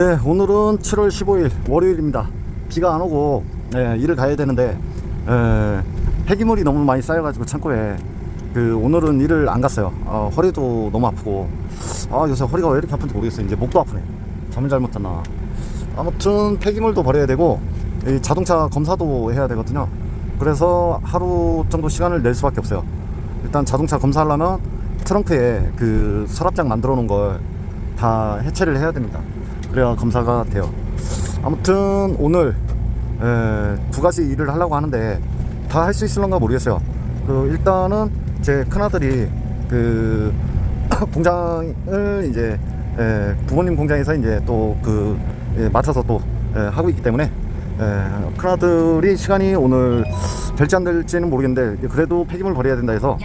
네, 오늘은 7월 15일 월요일입니다. 비가 안 오고 네, 일을 가야 되는데 에, 폐기물이 너무 많이 쌓여가지고 창고에 그 오늘은 일을 안 갔어요. 어, 허리도 너무 아프고 아 요새 허리가 왜 이렇게 아픈지 모르겠어요. 이제 목도 아프네. 잠을 잘못 잤나. 아무튼 폐기물도 버려야 되고 이 자동차 검사도 해야 되거든요. 그래서 하루 정도 시간을 낼 수밖에 없어요. 일단 자동차 검사하려면 트렁크에 그 서랍장 만들어 놓은 걸 다 해체를 해야 됩니다. 그래야 검사가 돼요. 아무튼 오늘 에, 두 가지 일을 하려고 하는데 다 할 수 있을런가 모르겠어요. 그 일단은 제 큰아들이 그 공장을 이제 에, 부모님 공장에서 이제 또그 맡아서 또 에, 하고 있기 때문에 에, 큰아들이 시간이 오늘 될지 안 될지는 모르겠는데 그래도 폐기물 버려야 된다 해서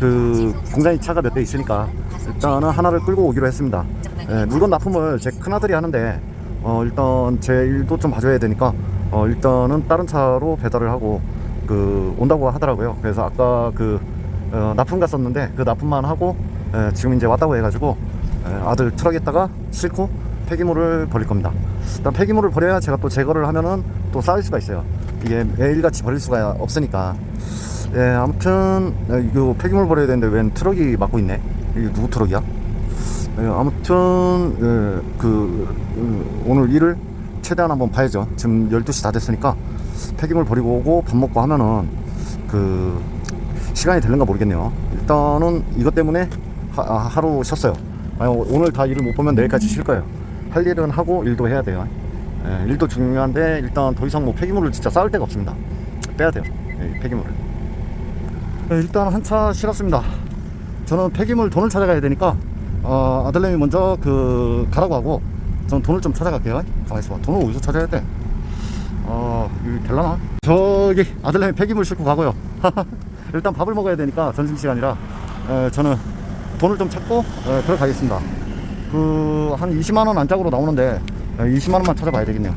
그 공장에 차가 몇 대 있으니까 일단은 하나를 끌고 오기로 했습니다. 예, 물건 납품을 제 큰아들이 하는데 어, 일단 제 일도 좀 봐줘야 되니까 어, 일단은 다른 차로 배달을 하고 그 온다고 하더라고요. 그래서 아까 그 어, 납품 갔었는데 그 납품만 하고 예, 지금 이제 왔다고 해가지고 예, 아들 트럭에다가 싣고 폐기물을 버릴 겁니다. 일단 폐기물을 버려야 제가 또 제거를 하면은 또 쌓일 수가 있어요. 이게 매일같이 버릴 수가 없으니까. 예, 아무튼 예, 이거 폐기물 버려야 되는데 웬 트럭이 막고 있네. 이게 누구 트럭이야? 예, 아무튼 예, 그 음, 오늘 일을 최대한 한번 봐야죠. 지금 12시 다 됐으니까 폐기물 버리고 오고 밥 먹고 하면은 그 시간이 되는가 모르겠네요. 일단은 이것 때문에 하, 아, 하루 쉬었어요. 아니, 오늘 다 일을 못 보면 내일까지 쉴 거예요. 할 일은 하고 일도 해야 돼요. 예, 일도 중요한데 일단 더 이상 뭐 폐기물을 진짜 쌓을 데가 없습니다. 빼야 돼요. 예, 폐기물을. 예, 일단 한 차 실었습니다. 저는 폐기물 돈을 찾아가야 되니까 어, 아들내미 먼저 그 가라고 하고 저는 돈을 좀 찾아갈게요. 가만 있어봐. 돈을 어디서 찾아야 돼? 어, 이거 될라나? 저기 아들내미 폐기물 싣고 가고요. 일단 밥을 먹어야 되니까 점심 시간이라 에, 저는 돈을 좀 찾고 에, 들어가겠습니다. 그 한 20만 원 안짝으로 나오는데 에, 20만 원만 찾아봐야 되겠네요.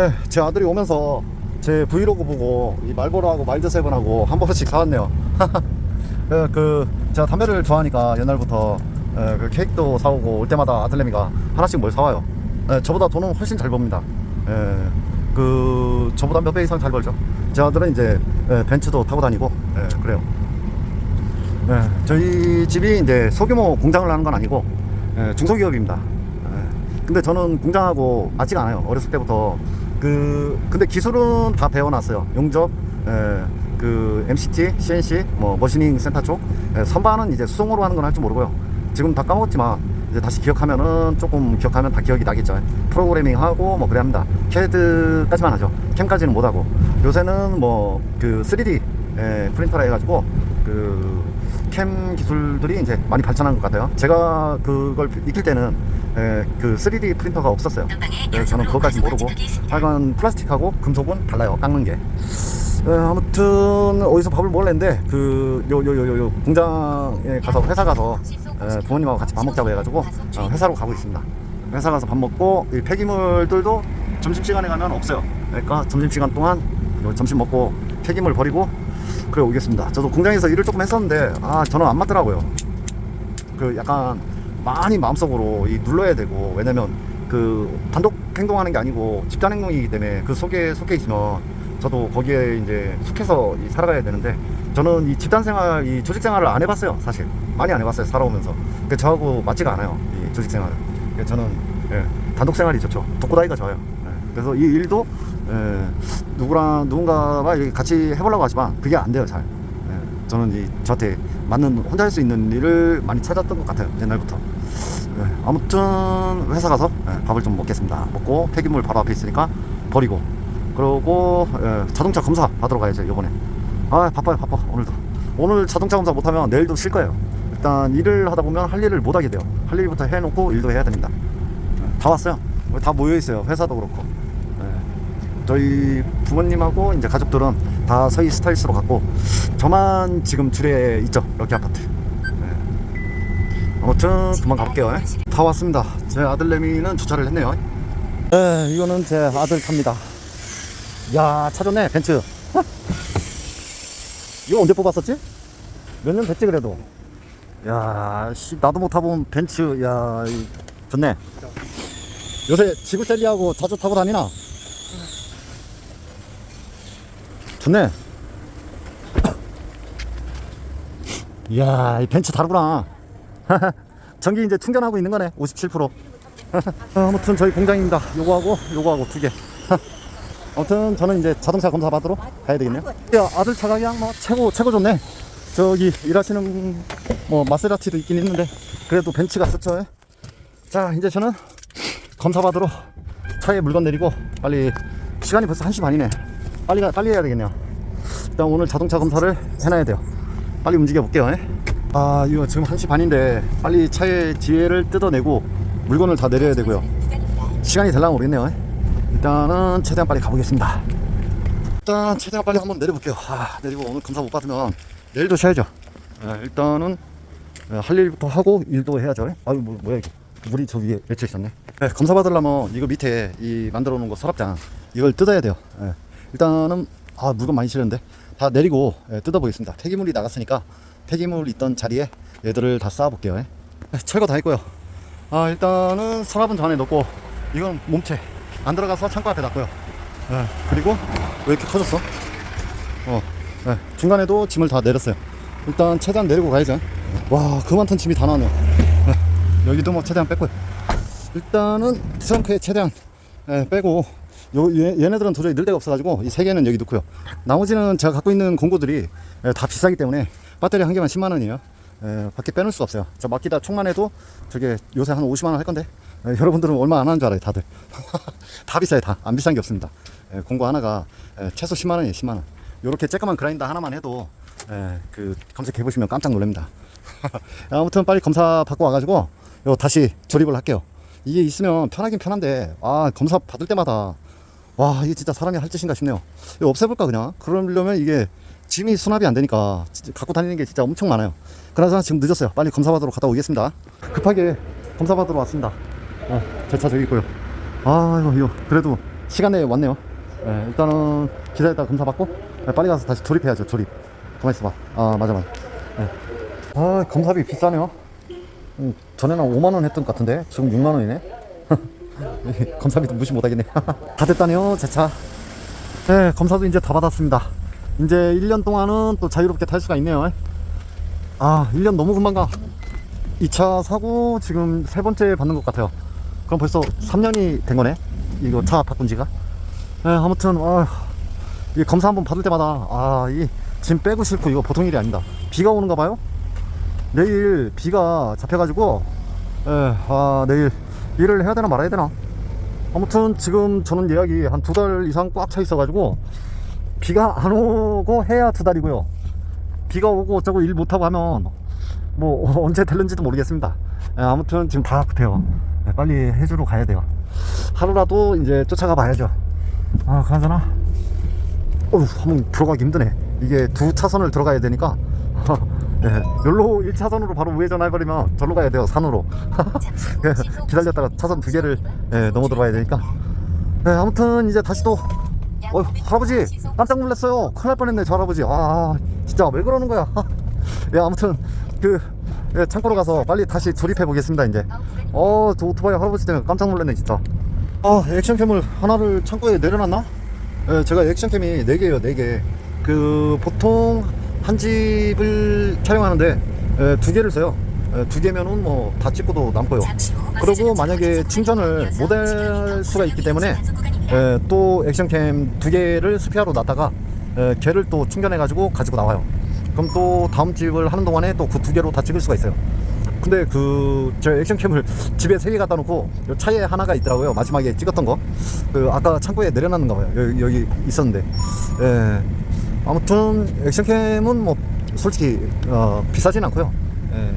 에, 제 아들이 오면서 제 브이로그 보고 이 말보로하고 말드세븐하고 한 번씩 사왔네요. 예, 그 제가 담배를 좋아하니까 옛날부터 예, 그 케이크도 사오고 올 때마다 아들내미가 하나씩 뭘 사와요. 예, 저보다 돈은 훨씬 잘 법니다. 예, 그 저보다 몇 배 이상 잘 벌죠. 제 아들은 이제 예, 벤츠도 타고 다니고 예, 그래요. 예, 저희 집이 이제 소규모 공장을 하는 건 아니고 예, 중소기업입니다. 예, 근데 저는 공장하고 맞지가 않아요. 어렸을 때부터 그 근데 기술은 다 배워놨어요. 용접, 예, 그 MCT, CNC, 뭐 머시닝 센터 쪽 예, 선반은 이제 수동으로 하는 건 할 줄 모르고요. 지금 다 까먹었지만 이제 다시 기억하면은 조금 기억하면 다 기억이 나겠죠. 프로그래밍 하고 뭐 그래야 합니다. CAD까지만 하죠. 캠까지는 못 하고 요새는 뭐 그 3D 예, 프린터라 해가지고 그 캠 기술들이 이제 많이 발전한 것 같아요. 제가 그걸 익힐 때는 에, 그 3D 프린터가 없었어요. 저는 그것까지 모르고 하여간 플라스틱하고 금속은 달라요. 깎는 게. 에, 아무튼 어디서 밥을 먹을랬는데 그 요 요 요요 공장에 가서 회사 가서 에, 부모님하고 같이 밥 먹자고 해가지고 어, 회사로 가고 있습니다. 회사 가서 밥 먹고 이 폐기물들도 점심 시간에 가면 없어요. 그러니까 점심 시간 동안 요 점심 먹고 폐기물 버리고 그래 오겠습니다. 저도 공장에서 일을 조금 했었는데 아 저는 안 맞더라고요. 그 약간 많이 마음속으로 이 눌러야 되고 왜냐면 그 단독 행동하는 게 아니고 집단 행동이기 때문에 그 속에 속해 있으면 저도 거기에 이제 속해서 이 살아가야 되는데 저는 이 집단 생활, 이 조직 생활을 안 해봤어요 사실. 많이 안 해봤어요 살아오면서. 그 저하고 맞지가 않아요 이 조직 생활은. 그래서 저는 예, 단독 생활이 좋죠. 독고 다이가 좋아요. 예, 그래서 이 일도 예, 누구랑 이렇게 같이 해보려고 하지만 그게 안 돼요 잘. 예, 저는 이 저한테 맞는 혼자 할 수 있는 일을 많이 찾았던 것 같아요 옛날부터. 예, 아무튼 회사 가서 예, 밥을 좀 먹겠습니다. 먹고 폐기물 바로 앞에 있으니까 버리고 그리고 예, 자동차 검사 받으러 가야죠 이번에. 아 바빠요 바빠 오늘도. 오늘 자동차 검사 못하면 내일도 쉴 거예요. 일단 일을 하다 보면 할 일을 못 하게 돼요. 할 일부터 해놓고 일도 해야 됩니다. 예, 다 왔어요. 다 모여 있어요 회사도 그렇고. 예, 저희 부모님하고 이제 가족들은 다 서희 스타일스로 갔고 저만 지금 줄에 있죠 여기 아파트. 예. 아무튼 그만 가볼게요 예. 다 왔습니다. 제 아들내미는 주차를 했네요. 네 이거는 제 아들 탑니다 야 찾았네 벤츠 이거 언제 뽑았었지? 몇 년 됐지 그래도 야 씨, 나도 못 타본 벤츠 야 이- 좋네 요새 지구 젤리하고 자주 타고 다니나? 좋네. 이야, 이 벤츠 다르구나. 전기 이제 충전하고 있는 거네. 57%. 아, 아무튼 저희 공장입니다. 요거하고 요거하고 두 개. 아무튼 저는 이제 자동차 검사 받으러 가야 되겠네요. 야, 아들 차가 그냥 뭐 최고 최고 좋네. 저기 일하시는 뭐 마세라티도 있긴 있는데 그래도 벤츠가 좋죠. 자, 이제 저는 검사 받으러 차에 물건 내리고 빨리 시간이 벌써 1시 반이네. 빨리 가, 빨리 해야 되겠네요. 일단 오늘 자동차 검사를 해놔야 돼요. 빨리 움직여 볼게요. 예. 아, 이거 지금 1시 반인데 빨리 차에 지혜를 뜯어내고 물건을 다 내려야 되고요. 시간이 될랑 모르겠네요. 예. 일단은 최대한 빨리 가보겠습니다. 일단 최대한 빨리 한번 내려볼게요. 아, 내리고 오늘 검사 못 받으면 내일도 쉬어야죠. 예, 일단은 예, 할 일부터 하고 일도 해야죠. 예. 아유, 뭐, 뭐야 이거. 물이 저 위에 맺혀 있었네. 예, 검사 받으려면 이거 밑에 이 만들어 놓은 거 서랍장 이걸 뜯어야 돼요. 예. 일단은 아 물건 많이 실렸는데 다 내리고 예, 뜯어보겠습니다. 폐기물이 나갔으니까 폐기물 있던 자리에 얘들을 다 쌓아볼게요. 예. 예, 철거 다 했고요. 아 일단은 서랍은 저 안에 넣고 이건 몸체 안 들어가서 창고 앞에 놨고요. 예, 그리고 왜 이렇게 커졌어? 어, 예, 중간에도 짐을 다 내렸어요. 일단 최대한 내리고 가야죠. 와, 그 많던 짐이 다 나오네요. 예, 여기도 뭐 최대한 뺐고요. 일단은 트렁크에 최대한 예, 빼고 요 얘, 얘네들은 도저히 넣을 데가 없어가지고 이 세 개는 여기 넣고요. 나머지는 제가 갖고 있는 공구들이 예, 다 비싸기 때문에 배터리 한 개만 10만 원이에요. 예, 밖에 빼놓을 수 없어요. 저 맡기다 총만 해도 저게 요새 한 50만 원 할 건데 예, 여러분들은 얼마 안 하는 줄 알아요, 다들. 다 비싸요, 다. 안 비싼 게 없습니다. 예, 공구 하나가 예, 최소 10만 원이에요, 10만 원. 요렇게 쬐까만 그라인더 하나만 해도 예, 그 검색해 보시면 깜짝 놀랍니다. 아무튼 빨리 검사 받고 와가지고 요 다시 조립을 할게요. 이게 있으면 편하긴 편한데 아 검사 받을 때마다 와 이게 진짜 사람이 할 짓인가 싶네요. 이거 없애볼까 그냥? 그러려면 이게 짐이 수납이 안 되니까 갖고 다니는 게 진짜 엄청 많아요. 그나저나 지금 늦었어요. 빨리 검사 받으러 갔다 오겠습니다. 급하게 검사 받으러 왔습니다. 어, 제차 저기 있고요. 아 이거 이거 그래도 시간에 왔네요. 예, 일단은 기다렸다 검사 받고 예, 빨리 가서 다시 조립해야죠. 조립. 가만 있어봐. 아 맞아 맞아. 예. 아 검사비 비싸네요. 음, 전에는 5만 원 했던 것 같은데 지금 6만 원이네. 검사비도 무시 못하겠네. 다 됐다네요 제 차. 네 검사도 이제 다 받았습니다. 이제 1년 동안은 또 자유롭게 탈 수가 있네요. 아 1년 너무 금방 가. 2차 사고 지금 세 번째 받는 것 같아요. 그럼 벌써 3년이 된 거네. 이거 차 바꾼 지가. 네, 아무튼 아, 이 검사 한번 받을 때마다 아 이 짐 빼고 싫고 이거 보통 일이 아니다. 비가 오는가 봐요. 내일 비가 잡혀가지고 예, 아 내일 일을 해야 되나 말아야 되나 아무튼 지금 저는 예약이 한 두 달 이상 꽉 차 있어가지고 비가 안 오고 해야 두 달이고요 비가 오고 어쩌고 일 못하고 하면 뭐 언제 될는지도 모르겠습니다 예, 아무튼 지금 다 급해요 예, 빨리 해주러 가야 돼요. 하루라도 이제 쫓아가 봐야죠. 아 그나저나. 어휴 한번 들어가기 힘드네. 이게 두 차선을 들어가야 되니까. 예, 여기로 1차선으로 바로 우회전해버리면 절로 가야 돼요 산으로. 예, 기다렸다가 차선 두 개를 예, 넘어 들어가야 되니까. 예, 아무튼 이제 다시 또. 어, 할아버지 깜짝 놀랐어요. 큰일 날 뻔했네 저 할아버지. 아 진짜 왜 그러는 거야? 예, 아무튼 그 예, 창고로 가서 빨리 다시 조립해 보겠습니다 이제. 어 저 오토바이 할아버지 때문에 깜짝 놀랐네 진짜. 아 액션캠을 하나를 창고에 내려놨나? 예, 제가 액션캠이 4개예요 4개. 그 보통 한 집을 촬영하는데 예, 두 개를 써요. 예, 두 개면은 뭐 다 찍고도 남고요. 그리고 만약에 충전을 못 할 수가 있기 때문에 예, 또 액션캠 두 개를 스페어로 놨다가 예, 걔를 또 충전해 가지고 가지고 나와요 그럼 또 다음 집을 하는 동안에 또 그 두 개로 다 찍을 수가 있어요. 근데 그저 액션캠을 집에 세 개 갖다 놓고 요 차에 하나가 있더라고요 마지막에 찍었던 거 그 아까 창고에 내려놨는가 봐요 여기, 여기 있었는데. 예. 아무튼 액션캠은 뭐 솔직히 어, 비싸진 않고요. 예,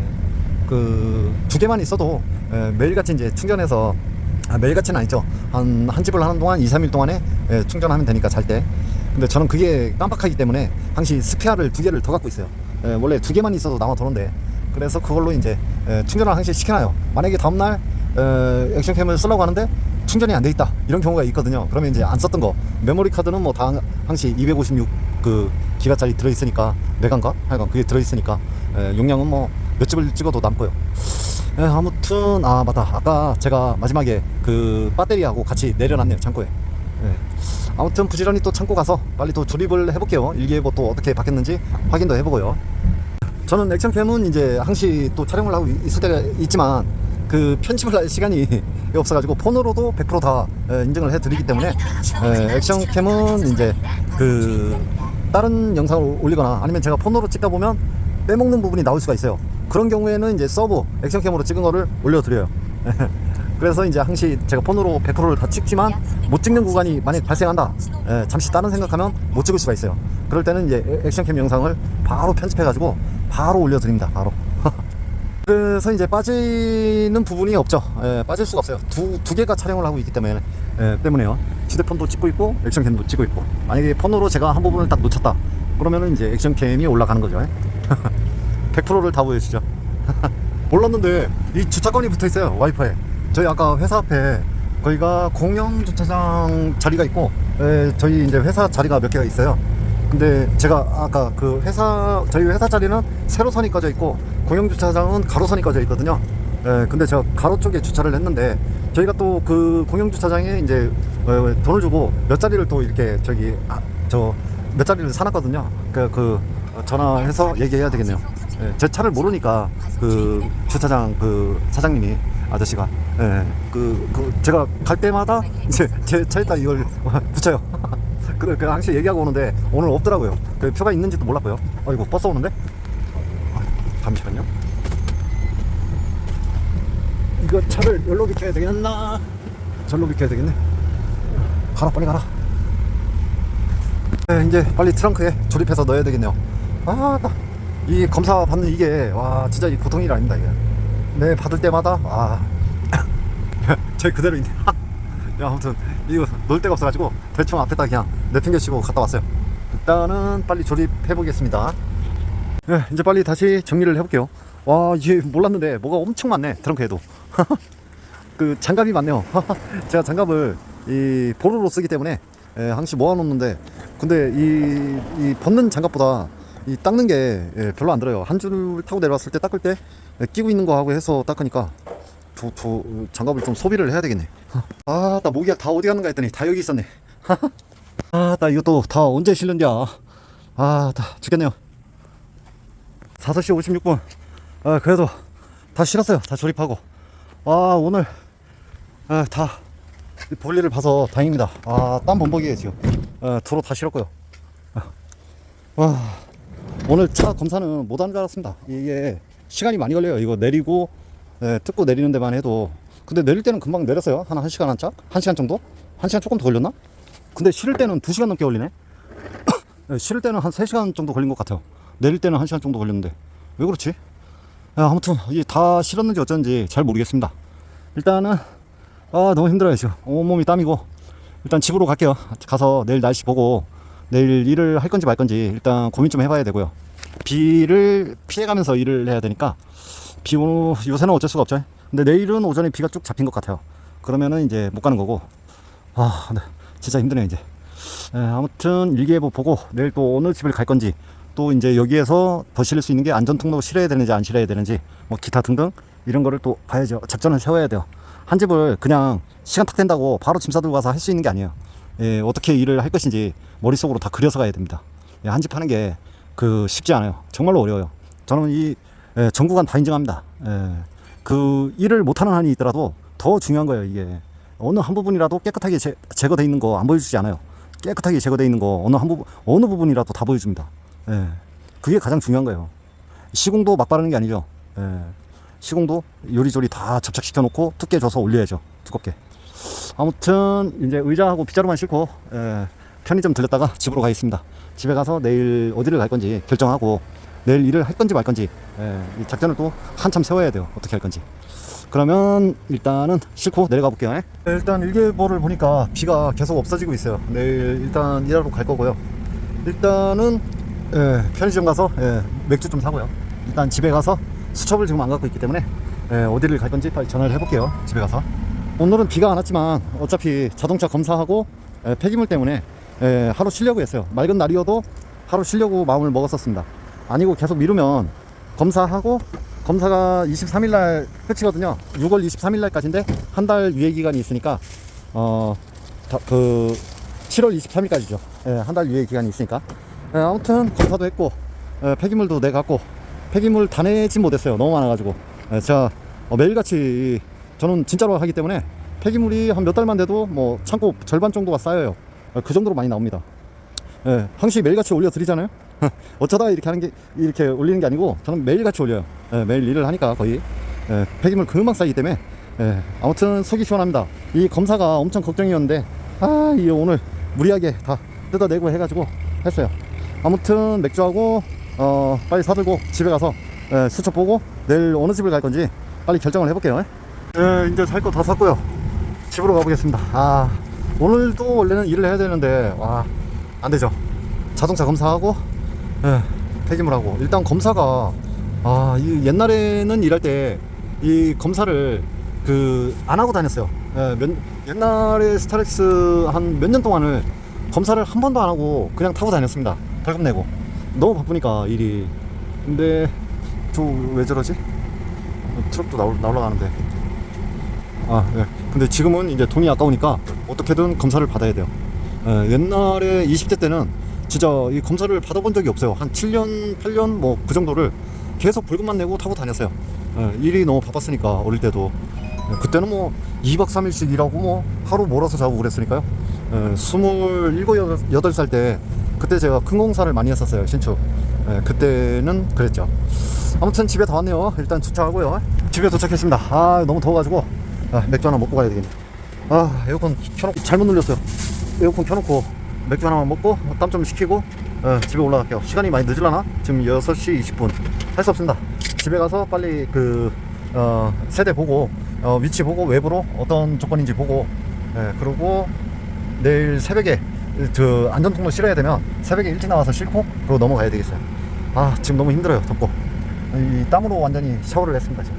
그두 개만 있어도 예, 매일같이 이제 충전해서 아, 매일같이는 아니죠. 한, 한 집을 하는 동안 2, 3일 동안에 예, 충전하면 되니까 잘 때 근데 저는 그게 깜빡하기 때문에 항시 스페어를 두 개를 더 갖고 있어요. 예, 원래 두 개만 있어도 남아 도는데. 그래서 그걸로 이제 예, 충전을 항시 시켜놔요? 만약에 다음날 에, 액션캠을 쓰려고 하는데 충전이 안 돼 있다. 이런 경우가 있거든요. 그러면 이제 안 썼던 거. 메모리 카드는 뭐 다 항시 256 그 기가짜리 들어 있으니까 메가인가? 하여간 그게 들어 있으니까 에, 용량은 뭐 몇 집을 찍어도 남고요. 예, 아무튼 아 맞다. 아까 제가 마지막에 그 배터리하고 같이 내려놨네요 창고에. 예. 아무튼 부지런히 또 창고 가서 빨리 또 조립을 해볼게요 일기예보 또 어떻게 바뀌었는지 확인도 해보고요 저는 액션캠은 이제 항시 또 촬영을 하고 있을 때가 있지만 그 편집을 할 시간이 없어가지고 폰으로도 100%다 인증을 해드리기 때문에 에, 액션캠은 이제 그 다른 영상을 올리거나 아니면 제가 폰으로 찍다 보면 빼먹는 부분이 나올 수가 있어요. 그런 경우에는 이제 서브 액션캠으로 찍은 거를 올려드려요. 그래서 이제 항시 제가 폰으로 100%를 다 찍지만 못 찍는 구간이 만약 발생한다. 에, 잠시 다른 생각하면 못 찍을 수가 있어요. 그럴 때는 이제 액션캠 영상을 바로 편집해 가지고 바로 올려드립니다. 바로. 그래서 이제 빠지는 부분이 없죠. 예, 빠질 수가 없어요. 두, 두 개가 촬영을 하고 있기 때문에, 예, 때문에요. 휴대폰도 찍고 있고, 액션캠도 찍고 있고. 만약에 폰으로 제가 한 부분을 딱 놓쳤다. 그러면은 이제 액션캠이 올라가는 거죠. 예. 100%를 다 보여주죠. 몰랐는데, 이 주차권이 붙어 있어요. 와이파이에. 저희 아까 회사 앞에, 거기가 공영 주차장 자리가 있고, 예, 저희 이제 회사 자리가 몇 개가 있어요. 근데 제가 아까 그 회사 저희 회사 자리는 세로선이 꺼져 있고 공영 주차장은 가로선이 꺼져 있거든요. 예, 근데 제가 가로 쪽에 주차를 했는데 저희가 또 그 공영 주차장에 이제 어, 돈을 주고 몇 자리를 또 이렇게 저기 아, 저몇 자리를 사놨거든요. 그, 그 전화해서 얘기해야 되겠네요. 예, 제 차를 모르니까 그 주차장 그 사장님이 아저씨가 예, 그, 그 제가 갈 때마다 이제 제 차에다 이걸 붙여요. 그, 그 항시 얘기하고 오는데 오늘 없더라고요. 그 표가 있는지도 몰랐고요. 어이구 버스 오는데? 아, 잠시만요. 이거 차를 여기로 비켜야 되겠나? 절로 비켜야 되겠네. 가라 빨리 가라. 네, 이제 빨리 트렁크에 조립해서 넣어야 되겠네요. 아, 나- 이 검사 받는 이게 와 진짜 이 보통 일 아닙니다 이게. 네 받을 때마다 아, 제 그대로 있네. 야, 아무튼 이거 놀 데가 없어가지고 대충 앞에다 그냥 내팽개치고 갔다 왔어요. 일단은 빨리 조립해 보겠습니다. 네, 이제 빨리 다시 정리를 해볼게요. 와, 이게 몰랐는데 뭐가 엄청 많네 트렁크에도. 그 장갑이 많네요. 제가 장갑을 이 보루로 쓰기 때문에 예, 항시 모아놓는데 근데 이, 이 벗는 장갑보다 이 닦는 게 예, 별로 안 들어요. 한 줄 타고 내려왔을 때 닦을 때 예, 끼고 있는 거 하고 해서 닦으니까 저, 저 장갑을 좀 소비를 해야 되겠네. 아, 나 모기가 다 어디 갔는가 했더니 다 여기 있었네. 아, 나 이것도 다 언제 실는냐. 아, 다 죽겠네요. 5시 56분. 아, 그래도 다 실었어요. 다 조립하고. 와, 오늘 아, 다 볼일을 봐서 다행입니다. 아, 땀 범벅이에요, 지금. 아, 도로 다 실었고요. 아, 와, 오늘 차 검사는 못 하는 줄 알았습니다. 이게 시간이 많이 걸려요. 이거 내리고 예, 뜯고 내리는 데만 해도. 근데 내릴 때는 금방 내렸어요. 한 1시간 한 짝 1시간 정도? 1시간 조금 더 걸렸나? 근데 실을 때는 2시간 넘게 걸리네. 예, 실을 때는 한 3시간 정도 걸린 것 같아요. 내릴 때는 1시간 정도 걸렸는데. 왜 그렇지? 예, 아무튼 이게 다 실었는지 어쩐지 잘 모르겠습니다. 일단은 아 너무 힘들어요 지금. 온몸이 땀이고. 일단 집으로 갈게요. 가서 내일 날씨 보고 내일 일을 할 건지 말 건지 일단 고민 좀 해봐야 되고요 비를 피해가면서 일을 해야 되니까 비 오는 요새는 어쩔 수가 없죠. 근데 내일은 오전에 비가 쭉 잡힌 것 같아요. 그러면은 이제 못 가는 거고. 아, 네. 진짜 힘드네 이제. 에, 아무튼 일기예보 보고 내일 또 어느 집을 갈 건지 또 이제 여기에서 더 실을 수 있는 게 안전 통로 실어야 되는지 안 실어야 되는지 뭐 기타 등등 이런 거를 또 봐야죠. 작전을 세워야 돼요. 한 집을 그냥 시간 탁 된다고 바로 짐 싸들고 가서 할 수 있는 게 아니에요. 예, 어떻게 일을 할 것인지 머릿속으로 다 그려서 가야 됩니다. 예, 한집 하는 게 그 쉽지 않아요. 정말로 어려워요. 저는 이 예, 전국안 다 인정합니다. 예, 그 일을 못하는 한이 있더라도 더 중요한 거예요. 이게 어느 한 부분이라도 깨끗하게 제, 제거돼 있는 거 안 보여주지 않아요. 깨끗하게 제거돼 있는 거 어느 한 부분 어느 부분이라도 다 보여줍니다. 예, 그게 가장 중요한 거예요. 시공도 막 바르는 게 아니죠. 예, 시공도 요리조리 다 접착시켜 놓고 두께 줘서 올려야죠. 두껍게. 아무튼 이제 의자하고 빗자루만 싣고 예, 편의점 들렸다가 집으로 가겠습니다. 집에 가서 내일 어디를 갈 건지 결정하고 내일 일을 할 건지 말 건지 예, 이 작전을 또 한참 세워야 돼요. 어떻게 할 건지. 그러면 일단은 싣고 내려가 볼게요. 예. 일단 일기예보를 보니까 비가 계속 없어지고 있어요. 내일 일단 일하러 갈 거고요. 일단은 예, 편의점 가서 예, 맥주 좀 사고요. 일단 집에 가서 수첩을 지금 안 갖고 있기 때문에 예, 어디를 갈 건지 빨리 전화를 해볼게요. 집에 가서. 오늘은 비가 안 왔지만 어차피 자동차 검사하고 예, 폐기물 때문에 예, 하루 쉬려고 했어요. 맑은 날이어도 하루 쉬려고 마음을 먹었었습니다. 아니고 계속 미루면 검사하고 검사가 23일 날 끝이거든요. 6월 23일 날까지인데 한 달 유예 기간이 있으니까 어, 다- 그 7월 23일까지죠. 예, 한 달 유예 기간이 있으니까. 예, 아무튼 검사도 했고 예, 폐기물도 내갖고 폐기물 다 내지 못했어요. 너무 많아가지고 예, 제가 어, 매일같이 저는 진짜로 하기 때문에 폐기물이 한 몇 달만 돼도 뭐 창고 절반 정도가 쌓여요. 어, 그 정도로 많이 나옵니다. 예, 항시 매일같이 올려드리잖아요. 어쩌다 이렇게 하는 게 이렇게 올리는 게 아니고 저는 매일같이 올려요. 예, 매일 일을 하니까 거의 예, 폐기물 금방 쌓이기 때문에 예, 아무튼 속이 시원합니다. 이 검사가 엄청 걱정이었는데 아, 이 오늘 무리하게 다 뜯어내고 해가지고 했어요. 아무튼 맥주하고 어, 빨리 사들고 집에 가서 예, 수첩 보고 내일 어느 집을 갈 건지 빨리 결정을 해볼게요. 예, 이제 살 거 다 샀고요. 집으로 가보겠습니다. 아, 오늘도 원래는 일을 해야 되는데 와, 안 되죠. 자동차 검사하고 예, 폐기물 하고 일단 검사가 아, 이 옛날에는 일할 때 이 검사를 그 안 하고 다녔어요. 예, 몇, 옛날에 스타렉스 한 몇 년 동안을 검사를 한 번도 안 하고 그냥 타고 다녔습니다. 벌금 내고 너무 바쁘니까 일이. 근데 저 왜 저러지? 어, 트럭도 나올 나올라 가는데. 아, 예. 근데 지금은 이제 돈이 아까우니까 어떻게든 검사를 받아야 돼요. 예, 옛날에 20대 때는 진짜 이 검사를 받아본 적이 없어요. 한 7년, 8년 뭐 그 정도를 계속 벌금만 내고 타고 다녔어요. 예, 일이 너무 바빴으니까 어릴 때도. 예, 그때는 뭐 2박 3일씩 일하고 뭐 하루 몰아서 자고 그랬으니까요. 예, 27, 8살 때 그때 제가 큰 공사를 많이 했었어요. 신축. 예, 그때는 그랬죠. 아무튼 집에 다 왔네요. 일단 주차하고요. 집에 도착했습니다. 아 너무 더워가지고 아, 맥주 하나 먹고 가야 되겠네. 아 에어컨 켜놓고 잘못 눌렸어요. 에어컨 켜놓고 맥주 하나만 먹고 땀 좀 식히고 어, 집에 올라갈게요. 시간이 많이 늦으려나? 지금 6시 20분. 할 수 없습니다. 집에 가서 빨리 그 어, 세대 보고 어, 위치 보고 외부로 어떤 조건인지 보고 예, 그리고 내일 새벽에 저 안전통로 실어야 되면 새벽에 일찍 나와서 싣고 그리고 넘어가야 되겠어요. 아 지금 너무 힘들어요 덥고 이 땀으로 완전히 샤워를 했습니다 지금.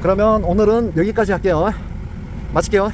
그러면 오늘은 여기까지 할게요. 마칠게요.